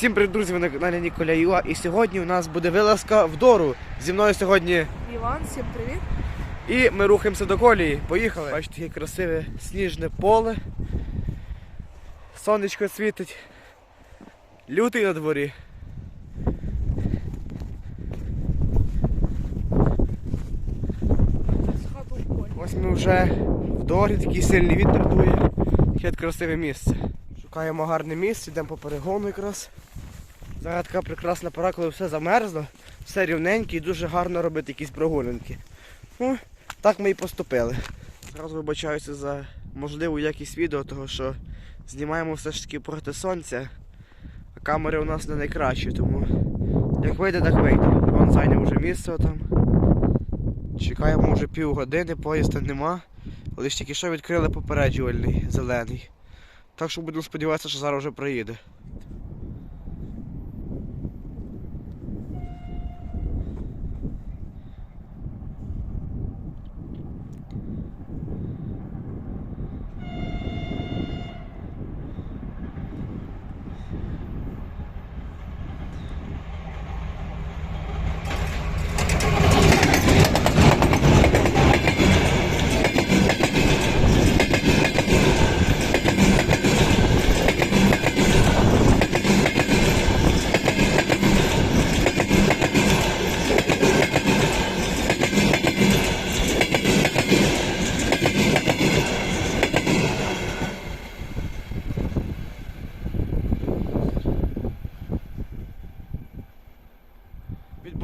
Всім привіт, друзі, ви на каналі Ніколя Юа. І сьогодні у нас буде вилазка в Дору. Зі мною сьогодні. Іван, всім привіт. І ми рухаємося до колії. Поїхали. Бачите, яке красиве сніжне поле. Сонечко світить. Лютий на дворі. Ось ми вже в Дорі, такий сильний вітер дує. Таке красиве місце. Шукаємо гарне місце, йдемо по перегону якраз. Зараз така прекрасна пора, коли все замерзло, все рівненьке і дуже гарно робити якісь прогулянки. Ну, так ми і поступили. Зразу вибачаюся за можливу якість відео, того що знімаємо все ж таки проти сонця, а камери у нас не найкращі, тому як вийде, так вийде. Іван зайняв вже місце там. Чекаємо вже півгодини, поїзда нема. Лише тільки що відкрили попереджувальний зелений. Так що будемо сподіватися, що зараз вже приїде.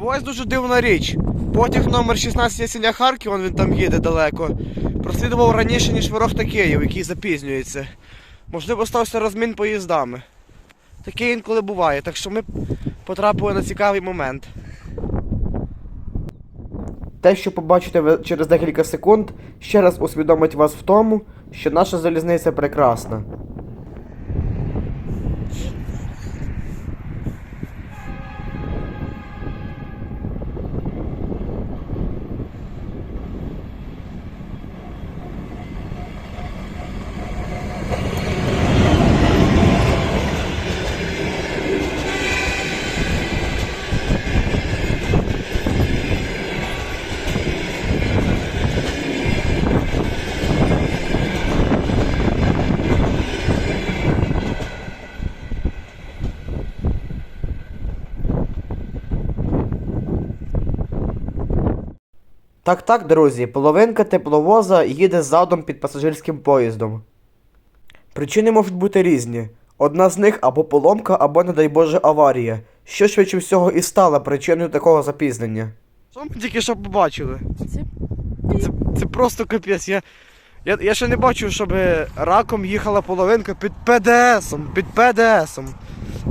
Відбувається дуже дивна річ. Потяг номер 16 Ясіля Харків, він там їде далеко. Прослідував раніше, ніж Ворохта Київ, який запізнюється. Можливо, стався розмін поїздами. Таке інколи буває, так що ми потрапили на цікавий момент. Те, що побачите ви через декілька секунд, ще раз усвідомить вас в тому, що наша залізниця прекрасна. Так, так, друзі, половинка тепловоза їде задом під пасажирським поїздом. Причини можуть бути різні. Одна з них або поломка, або, не дай Боже, аварія, що швидше всього і стала причиною такого запізнення. Що ми тільки що побачили? Це Це, це просто капець. Я, я, я ще не бачив, щоб раком їхала половинка під ПДСом, під ПДСом.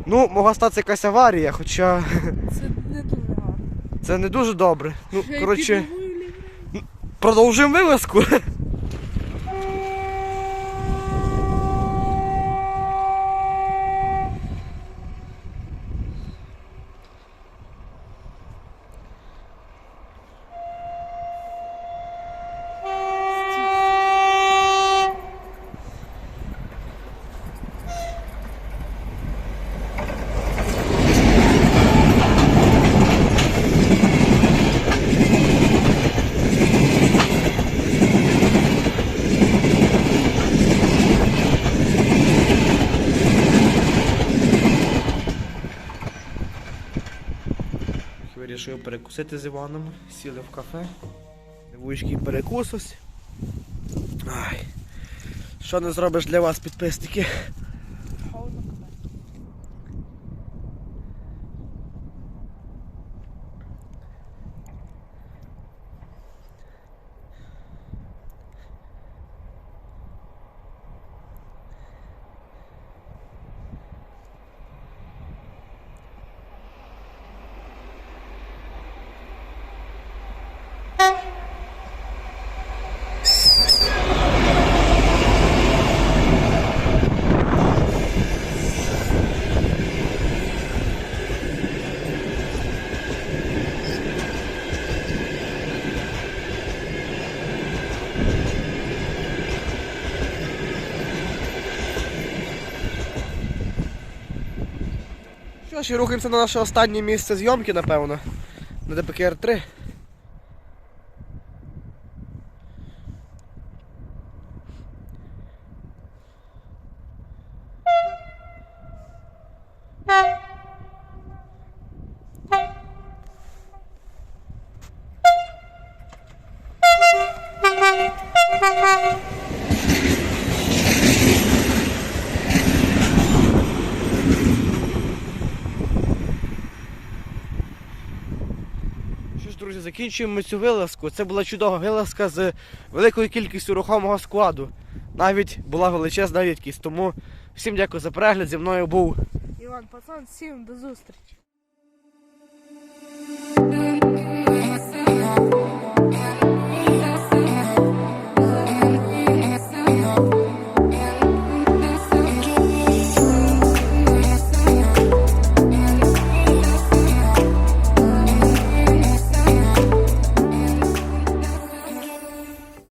Ну, могла статися якась аварія, хоча це не дуже гарно. це не дуже добре. Ну, коротше. підловили лівре. Продовжуємо вилазку. Вирішив перекусити з Іваном. Сіли в кафе. Невеличкий перекус ось. Ай. Що не зробиш для вас, підписники? się ruchem na nasze ostatnie miejsce z Jomki na pełno. Na DPKR 3. Що друзі, закінчуємо ми цю вилазку. Це була чудова вилазка з великою кількістю рухомого складу. Навіть була величезна рідкість. Тому всім дякую за перегляд. Зі мною був Іван Пацан, всім до зустрічі.